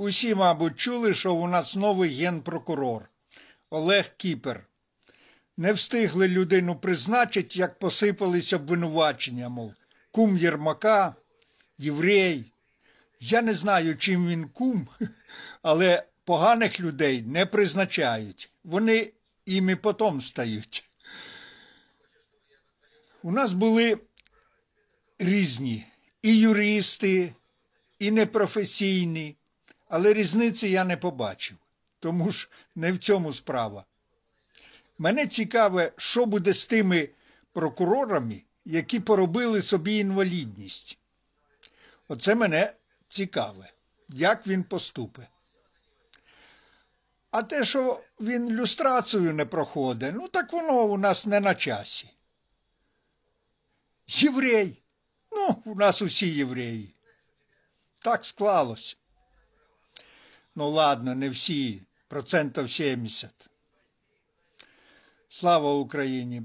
Усі, мабуть, чули, що у нас новий генпрокурор Олег Кіпер. Не встигли людину призначити, як посипались обвинувачення, мов кум Єрмака, єврей. Я не знаю, чим він кум, але поганих людей не призначають. Вони іми потом стають. У нас були різні і юристи, і непрофесійні, але різниці я не побачив, тому ж не в цьому справа. Мене цікаве, що буде з тими прокурорами, які поробили собі інвалідність. Оце мене цікаве, як він поступить. А те, що він люстрацію не проходить, ну так воно у нас не на часі. Єврей. Ну, у нас усі євреї. Так склалось. Ну ладно, не всі, процентів 70. Слава Україні!